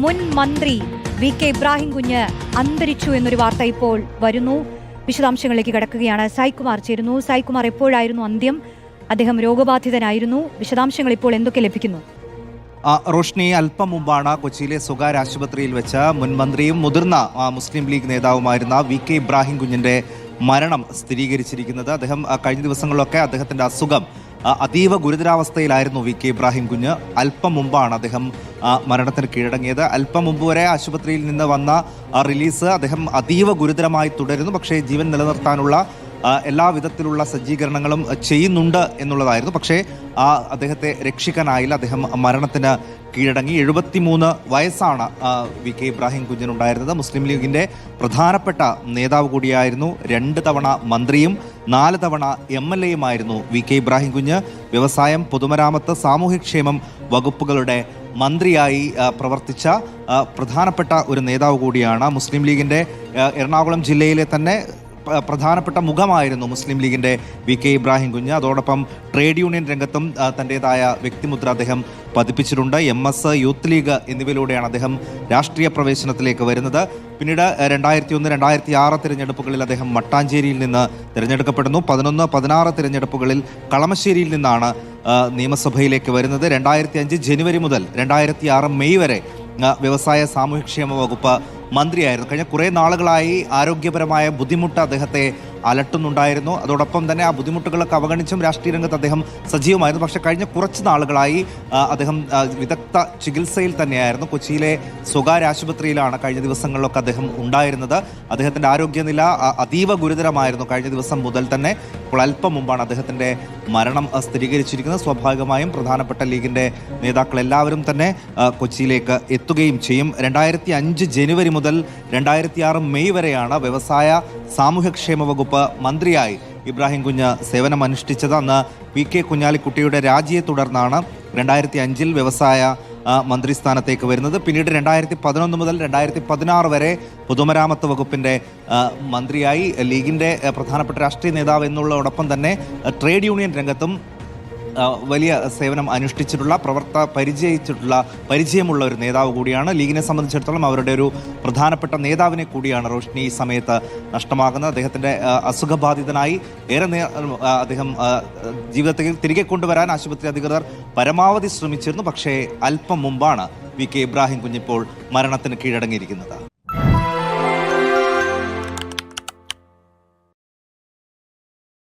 മുൻ മന്ത്രി V K Ibrahim കുഞ്ഞ് അന്തരിച്ചു എന്നൊരു വാർത്ത ഇപ്പോൾ വരുന്നു. വിശദാംശങ്ങളിലേക്ക് കിടക്കുകയാണ്. സായികുമാർ ചേരുന്നു. സായികുമാർ എപ്പോഴായിരുന്നു അന്ത്യം? അദ്ദേഹം രോഗബാധിതനായിരുന്നു. വിശദാംശങ്ങൾ ഇപ്പോൾ എന്തൊക്കെ ലഭിക്കുന്നു? റോഷ്നി അല്പം മുമ്പാണ് കൊച്ചിയിലെ സ്വകാര്യ ആശുപത്രിയിൽ വെച്ച് മുൻ മന്ത്രിയും മുതിർന്ന മുസ്ലിം ലീഗ് നേതാവുമായിരുന്ന വി കെ ഇബ്രാഹിം കുഞ്ഞിന്റെ മരണം സ്ഥിരീകരിച്ചിരിക്കുന്നത്. അദ്ദേഹം കഴിഞ്ഞ ദിവസങ്ങളിലൊക്കെ അദ്ദേഹത്തിന്റെ അസുഖം അതീവ ഗുരുതരാവസ്ഥയിലായിരുന്നു വി കെ ഇബ്രാഹിം കുഞ്ഞ്. അല്പം മുമ്പാണ് അദ്ദേഹം മരണത്തിന് കീഴടങ്ങിയത്. അല്പം മുമ്പ് വരെ ആശുപത്രിയിൽ നിന്ന് വന്ന റിലീസ് അദ്ദേഹം അതീവ ഗുരുതരമായി തുടരുന്നു. പക്ഷേ ജീവൻ നിലനിർത്താനുള്ള എല്ലാ വിധത്തിലുള്ള സജ്ജീകരണങ്ങളും ചെയ്യുന്നുണ്ട് എന്നുള്ളതായിരുന്നു. പക്ഷേ ആ അദ്ദേഹത്തെ രക്ഷിക്കാനായില്ല. അദ്ദേഹം മരണത്തിന് കീഴടങ്ങി. എഴുപത്തിമൂന്ന് വയസ്സാണ് വി കെ ഇബ്രാഹിം കുഞ്ഞിനുണ്ടായിരുന്നത്. മുസ്ലിം ലീഗിന്റെ പ്രധാനപ്പെട്ട നേതാവ് കൂടിയായിരുന്നു രണ്ട് തവണ മന്ത്രിയും നാല് തവണ എം എൽ എയുമായിരുന്നു വി കെ ഇബ്രാഹിം കുഞ്ഞ്. വ്യവസായം പൊതുമരാമത്ത് സാമൂഹ്യക്ഷേമം വകുപ്പുകളുടെ മന്ത്രിയായി പ്രവർത്തിച്ച പ്രധാനപ്പെട്ട ഒരു നേതാവ് കൂടിയാണ് മുസ്ലിം ലീഗിന്റെ എറണാകുളം ജില്ലയിലെ തന്നെ പ്രധാനപ്പെട്ട മുഖമായിരുന്നു മുസ്ലിം ലീഗിന്റെ വി കെ ഇബ്രാഹിം കുഞ്ഞ്. അതോടൊപ്പം ട്രേഡ് യൂണിയൻ രംഗത്തും തന്റേതായ വ്യക്തിമുദ്ര അദ്ദേഹം പതിപ്പിച്ചിട്ടുണ്ട്. എം എസ് യൂത്ത് ലീഗ് എന്നിവയിലൂടെയാണ് അദ്ദേഹം രാഷ്ട്രീയ പ്രവേശനത്തിലേക്ക് വരുന്നത്. പിന്നീട് രണ്ടായിരത്തി ഒന്ന് രണ്ടായിരത്തി ആറ് തിരഞ്ഞെടുപ്പുകളിൽ അദ്ദേഹം മട്ടാഞ്ചേരിയിൽ നിന്ന് തിരഞ്ഞെടുക്കപ്പെടുന്നു. പതിനൊന്ന് പതിനാറ് തിരഞ്ഞെടുപ്പുകളിൽ കളമശ്ശേരിയിൽ നിന്നാണ് നിയമസഭയിലേക്ക് വരുന്നത്. രണ്ടായിരത്തി അഞ്ച് ജനുവരി മുതൽ രണ്ടായിരത്തി ആറ് മെയ് വരെ വ്യവസായ സാമൂഹ്യക്ഷേമ വകുപ്പ് മന്ത്രിയായിരുന്നു. കഴിഞ്ഞ കുറേ നാളുകളായി ആരോഗ്യപരമായ ബുദ്ധിമുട്ട് അദ്ദേഹത്തെ അലട്ടുന്നുണ്ടായിരുന്നു. അതോടൊപ്പം തന്നെ ആ ബുദ്ധിമുട്ടുകളൊക്കെ അവഗണിച്ചും രാഷ്ട്രീയ രംഗത്ത് അദ്ദേഹം സജീവമായിരുന്നു. പക്ഷേ കഴിഞ്ഞ കുറച്ച് നാളുകളായി അദ്ദേഹം വിദഗ്ധ ചികിത്സയിൽ തന്നെയായിരുന്നു. കൊച്ചിയിലെ സ്വകാര്യ ആശുപത്രിയിലാണ് കഴിഞ്ഞ ദിവസങ്ങളിലൊക്കെ അദ്ദേഹം ഉണ്ടായിരുന്നത്. അദ്ദേഹത്തിന്റെ ആരോഗ്യനില അതീവ ഗുരുതരമായിരുന്നു കഴിഞ്ഞ ദിവസം മുതൽ തന്നെ. ഇപ്പോൾ അല്പം മുമ്പാണ് അദ്ദേഹത്തിന്റെ മരണം സ്ഥിരീകരിച്ചിരിക്കുന്നത്. സ്വാഭാവികമായും പ്രധാനപ്പെട്ട ലീഗിന്റെ നേതാക്കൾ എല്ലാവരും തന്നെ കൊച്ചിയിലേക്ക് എത്തുകയും ചെയ്യും. രണ്ടായിരത്തി അഞ്ച് ജനുവരി മുതൽ രണ്ടായിരത്തി ആറ് മെയ് വരെയാണ് വ്യവസായ സാമൂഹ്യക്ഷേമ വകുപ്പ് മന്ത്രിയായി. ഇബ്രാഹിം കുഞ്ഞ് സേവനമനുഷ്ഠിച്ചത് അന്ന് കെ കുഞ്ഞാലിക്കുട്ടിയുടെ രാജിയെ തുടർന്നാണ് രണ്ടായിരത്തി അഞ്ചിൽ വ്യവസായ മന്ത്രി സ്ഥാനത്തേക്ക് വരുന്നത്. പിന്നീട് രണ്ടായിരത്തി പതിനൊന്ന് മുതൽ രണ്ടായിരത്തി പതിനാറ് വരെ പൊതുമരാമത്ത് വകുപ്പിന്റെ മന്ത്രിയായി. ലീഗിന്റെ പ്രധാനപ്പെട്ട രാഷ്ട്രീയ നേതാവ് എന്നുള്ളതോടൊപ്പം തന്നെ ട്രേഡ് യൂണിയൻ രംഗത്തും വലിയ സേവനം അനുഷ്ഠിച്ചിട്ടുള്ള പ്രവർത്ത പരിചയിച്ചിട്ടുള്ള പരിചയമുള്ള ഒരു നേതാവ് കൂടിയാണ്. ലീഗിനെ സംബന്ധിച്ചിടത്തോളം അവരുടെ ഒരു പ്രധാനപ്പെട്ട നേതാവിനെ കൂടിയാണ് റോഷ്നി ഈ സമയത്ത് നഷ്ടമാകുന്നത്. അദ്ദേഹത്തിന്റെ അസുഖബാധിതനായി ഏറെ അദ്ദേഹം ജീവിതത്തിൽ തിരികെ കൊണ്ടുവരാൻ ആശുപത്രി അധികൃതർ പരമാവധി ശ്രമിച്ചിരുന്നു. പക്ഷേ അല്പം മുമ്പാണ് വി കെ ഇബ്രാഹിം കുഞ്ഞിപ്പോൾ മരണത്തിന് കീഴടങ്ങിയിരിക്കുന്നത്.